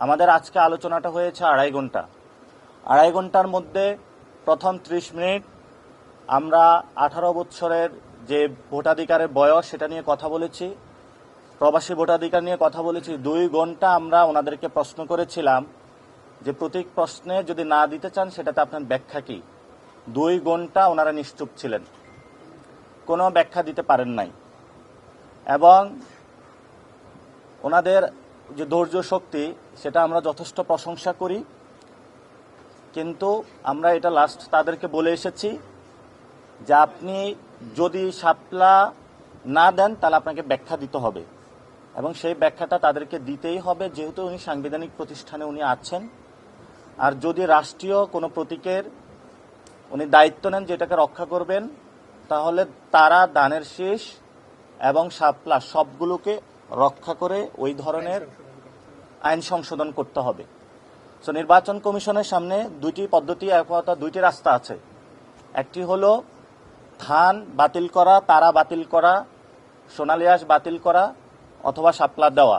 আমাদের আজকে আলোচনাটা হয়েছে আড়াই ঘণ্টা। আড়াই ঘণ্টার মধ্যে প্রথম ত্রিশ মিনিট আমরা আঠারো বৎসরের যে ভোটাধিকারের বয়স, সেটা নিয়ে কথা বলেছি। প্রবাসী ভোটাধিকার নিয়ে কথা বলেছি। দুই ঘণ্টা আমরা ওনাদেরকে প্রশ্ন করেছিলাম যে প্রতীক প্রশ্নে যদি না দিতে চান, সেটাতে আপনার ব্যাখ্যা কি? দুই ঘণ্টা ওনারা নিশ্চুপ ছিলেন। কোনো ব্যাখ্যা দিতে পারেন নাই। এবং ওনাদের যে ধৈর্য শক্তি সেটা আমরা যথেষ্ট প্রশংসা করি। কিন্তু আমরা এটা লাস্ট তাদেরকে বলে এসেছি যে আপনি যদি সাপলা না দেন, তাহলে আপনাকে ব্যাখ্যা দিতে হবে। এবং সেই ব্যাখ্যাটা তাদেরকে দিতেই হবে, যেহেতু উনি সাংবিধানিক প্রতিষ্ঠানে উনি আছেন। আর যদি রাষ্ট্রীয় কোনো প্রতীকের উনি দায়িত্ব নেন যেটাকে রক্ষা করবেন, তাহলে তারা দানের শেষ এবং শাপলা সবগুলোকে রক্ষা করে ওই ধরনের আইন সংশোধন করতে হবে। সো নির্বাচন কমিশনের সামনে দুইটি পদ্ধতি অর্থাৎ দুইটি রাস্তা আছে। একটি হলো ধান বাতিল করা, তারা বাতিল করা সোনালিয়াস বাতিল করা অথবা শাপলা দেওয়া।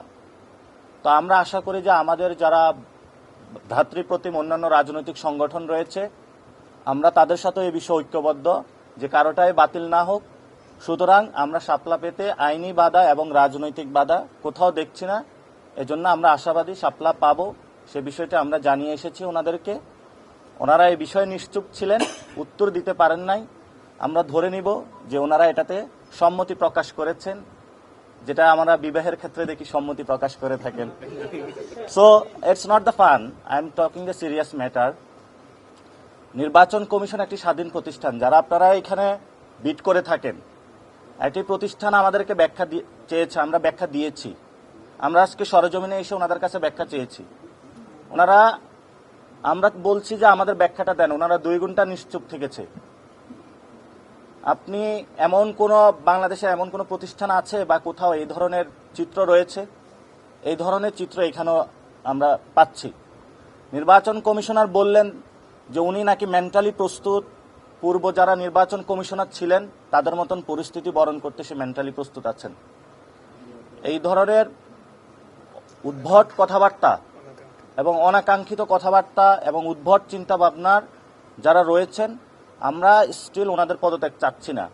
তো আমরা আশা করি যে আমাদের যারা ভ্রাতৃপ্রতিম অন্যান্য রাজনৈতিক সংগঠন রয়েছে, আমরা তাদের সাথে এই বিষয়ে ঐক্যবদ্ধ যে কারোটাই বাতিল না হোক। সুতরাং আমরা শাপলা পেতে আইনি বাধা এবং রাজনৈতিক বাধা কোথাও দেখছি না। এজন্য আমরা আশাবাদী শাপলা পাব। সে বিষয়টা আমরা জানিয়ে এসেছি ওনাদেরকে। ওনারা এই বিষয়ে নিশ্চুপ ছিলেন, উত্তর দিতে পারেন নাই। আমরা ধরে নিব যে ওনারা এটাতে সম্মতি প্রকাশ করেছেন, যেটা আমরা বিবাহের ক্ষেত্রে দেখি সম্মতি প্রকাশ করে থাকেন। So it's not the fun I am talking the serious matter নির্বাচন কমিশন একটি স্বাধীন প্রতিষ্ঠান। যারা আপনারা এখানে বিট করে থাকেন, একটি প্রতিষ্ঠান আমাদেরকে ব্যাখ্যা চেয়েছে, আমরা ব্যাখ্যা দিয়েছি। আমরা আজকে সরজমিনে এসে ওনাদের কাছে ব্যাখ্যা চেয়েছি। ওনারা, আমরা বলছি যে আমাদের ব্যাখ্যাটা দেন, ওনারা দুই ঘণ্টা নিশ্চুপ থেকেছে। আপনি এমন কোন, বাংলাদেশে এমন কোন প্রতিষ্ঠান আছে বা কোথাও এই ধরনের চিত্র রয়েছে? এই ধরনের চিত্র এখানেও আমরা পাচ্ছি। নির্বাচন কমিশনার বললেন যে উনি নাকি মেন্টালি প্রস্তুত। পূর্ব যারা নির্বাচন কমিশনার ছিলেন, তাদের মতন পরিস্থিতি বরণ করতে সে মেন্টালি প্রস্তুত আছেন। এই ধরনের উদ্ভট কথাবার্তা এবং অনাকাঙ্ক্ষিত কথাবার্তা এবং উদ্ভট চিন্তা ভাবনার যারা রয়েছেন, আমরা স্টিল ওনাদের পদত্যাগ চাচ্ছি না।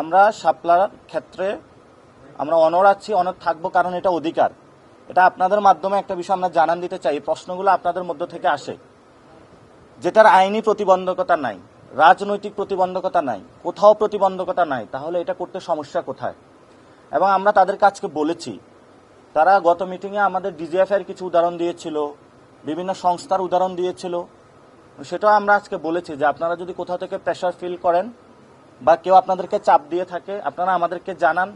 আমরা শাপলার ক্ষেত্রে আমরা অনর আছি অনর থাকব কারণ এটা অধিকার। এটা আপনাদের মাধ্যমে একটা বিষয় আমরা জানান দিতে চাই প্রশ্নগুলো আপনাদের মধ্য থেকে আসে। যেটার আইনি প্রতিবন্ধকতা নাই, রাজনৈতিক প্রতিবন্ধকতা নাই, কোথাও প্রতিবন্ধকতা নাই, তাহলে এটা করতে সমস্যা কোথায়? এবং আমরা তাদের কাছকে বলেছি তারা গত মিটিংয়ে আমাদের ডিজিএফ এর কিছু উদাহরণ দিয়েছিল, বিভিন্ন সংস্থার উদাহরণ দিয়েছিল। সেটাও আমরা আজকে বলেছি যে আপনারা যদি কোথাও থেকে প্রেশার ফিল করেন বা কেউ আপনাদেরকে চাপ দিয়ে থাকে, আপনারা আমাদেরকে জানান।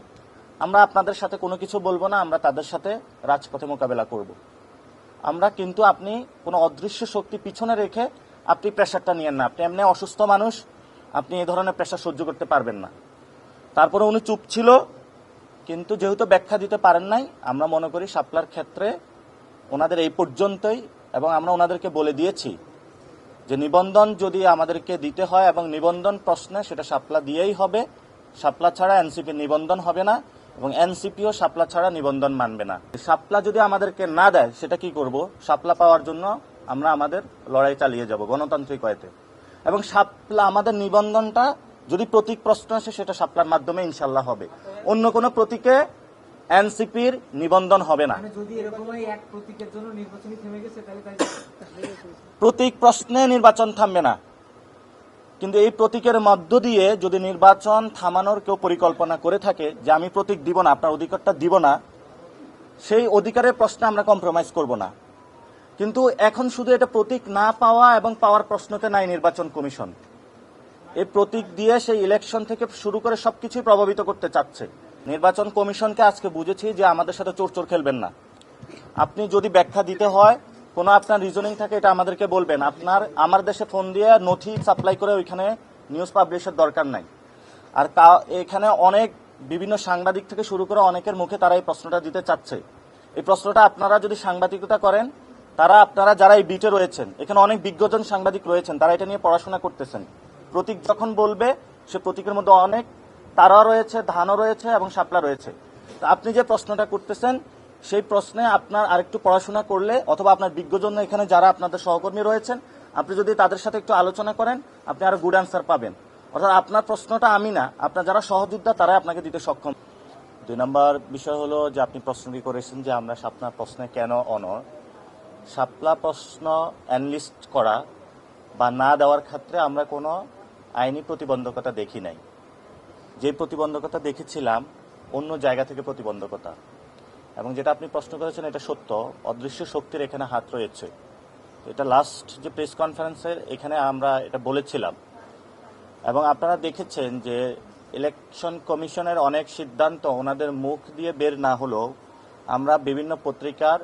আমরা আপনাদের সাথে কোনো কিছু বলব না, আমরা তাদের সাথে রাজপথে মোকাবেলা করব। আমরা কিন্তু আপনি কোনো অদৃশ্য শক্তি পিছনে রেখে আপনি প্রেশারটা নিয়েন না। আপনি এমনি অসুস্থ মানুষ, আপনি এই ধরনের প্রেশার সহ্য করতে পারবেন না। তারপরে উনি চুপ ছিল কিন্তু যেহেতু ব্যাখ্যা দিতে পারেন নাই, আমরা মনে করি শাপলার ক্ষেত্রে ওনাদের এই পর্যন্তই এবং আমরা ওনাদেরকে বলে দিয়েছি যে নিবন্ধন যদি আমাদেরকে দিতে হয় এবং নিবন্ধন প্রশ্নে সেটা শাপলা দিয়েই হবে। শাপলা ছাড়া এনসিপি নিবন্ধন হবে না এবং এনসিপিও শাপলা ছাড়া নিবন্ধন মানবে না। শাপলা যদি আমাদেরকে না দেয়, সেটা কি করব? শাপলা পাওয়ার জন্য আমরা আমাদের লড়াই চালিয়ে যাব গণতান্ত্রিক হয়তে এবং শাপলা আমাদের নিবন্ধনটা যদি প্রতীক প্রশ্ন আসে সেটা শাপলার মাধ্যমে ইনশাল্লাহ হবে। অন্য কোনো প্রতীকে এনসিপির নিবন্ধন হবে না। মানে প্রতীক প্রশ্নে নির্বাচন থামবে না। কিন্তু এই প্রতীকের মধ্য দিয়ে যদি নির্বাচন থামানোর কেউ পরিকল্পনা করে থাকে যে আমি প্রতীক দিব না আপনার অধিকারটা দিব না সেই অধিকারের প্রশ্নে আমরা কম্প্রোমাইজ করব না। কিন্তু এখন শুধু এটা প্রতীক না পাওয়া এবং পাওয়ার প্রশ্নতে নাই নির্বাচন কমিশন। এই প্রতীক দিয়ে সেই ইলেকশন থেকে শুরু করে সবকিছুই প্রভাবিত করতে চাচ্ছে। নির্বাচন কমিশনকে আজকে বুঝেছি যে আমাদের সাথে চোর চোর খেলবেন না। আপনি যদি ব্যাখ্যা দিতে হয়, কোনো আপনার রিজনিং থাকে, এটা আমাদেরকে বলবেন। আপনার, আমার দেশে ফোন দিয়ে নথি সাপ্লাই করে ওইখানে নিউজ পাবলিশের দরকার নাই। আর কা- এখানে অনেক বিভিন্ন সাংবাদিক থেকে শুরু করে অনেকের মুখে তারা এই প্রশ্নটা দিতে চাচ্ছে। এই প্রশ্নটা আপনারা যদি সাংবাদিকতা করেন, তারা, আপনারা যারা এই বিটে রয়েছেন, এখানে অনেক বিজ্ঞজন সাংবাদিক রয়েছেন, তারা এটা নিয়ে পড়াশোনা করতেছেন। প্রতীক যখন বলবে, সে প্রতীকের মধ্যে অনেক তারা রয়েছে, ধানও রয়েছে এবং শাপলা রয়েছে। আপনি যে প্রশ্নটা করতেছেন, সেই প্রশ্নে আপনার আরেকটু পড়াশোনা করলে অথবা আপনার বিজ্ঞজন এখানে যারা আপনাদের সহকর্মী রয়েছেন, আপনি যদি তাদের সাথে একটু আলোচনা করেন, আপনি আরও গুড আনসার পাবেন। অর্থাৎ আপনার প্রশ্নটা আমি না, আপনার যারা সহযোদ্ধা তারাই আপনাকে দিতে সক্ষম। দুই নম্বর বিষয় হলো যে আপনি প্রশ্নটি করেছেন যে আমরা সাপনার প্রশ্নে কেন অনর? শাপলা প্রশ্ন অ্যানলিস্ট করা বা না দেওয়ার ক্ষেত্রে আমরা কোনো আইনি প্রতিবন্ধকতা দেখি নাই। যে প্রতিবন্ধকতা দেখেছিলাম, অন্য জায়গা থেকে প্রতিবন্ধকতা। এবং যেটা আপনি প্রশ্ন করেছেন, এটা সত্য। অদৃশ্য শক্তির এখানে হাত রয়েছে। এটা লাস্ট যে প্রেস কনফারেন্সের এখানে আমরা এটা বলেছিলাম। এবং আপনারা দেখেছেন যে ইলেকশন কমিশনের অনেক সিদ্ধান্ত ওনাদের মুখ দিয়ে বের না হলেও আমরা বিভিন্ন পত্রিকার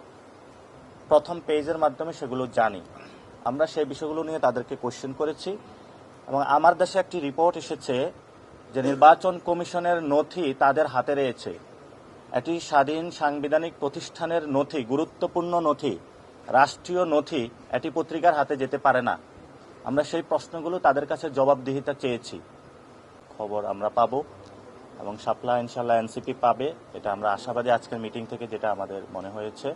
প্রথম পেজের মাধ্যমে সেগুলো জানি। আমরা সেই বিষয়গুলো নিয়ে তাদেরকে কোশ্চেন করেছি। এবং আমার দেশে একটি রিপোর্ট এসেছে যে নির্বাচন কমিশনের নথি তাদের হাতে রয়েছে। একটি স্বাধীন সাংবিধানিক প্রতিষ্ঠানের নথি, গুরুত্বপূর্ণ নথি, রাষ্ট্রীয় নথি, এটি পত্রিকার হাতে যেতে পারে না। আমরা সেই প্রশ্নগুলো তাদের কাছে জবাবদিহিতা চেয়েছি। খবর আমরা পাবো এবং সাপ্লা ইনশাল্লাহ এনসিপি পাবে, এটা আমরা আশাবাদী আজকের মিটিং থেকে যেটা আমাদের মনে হয়েছে।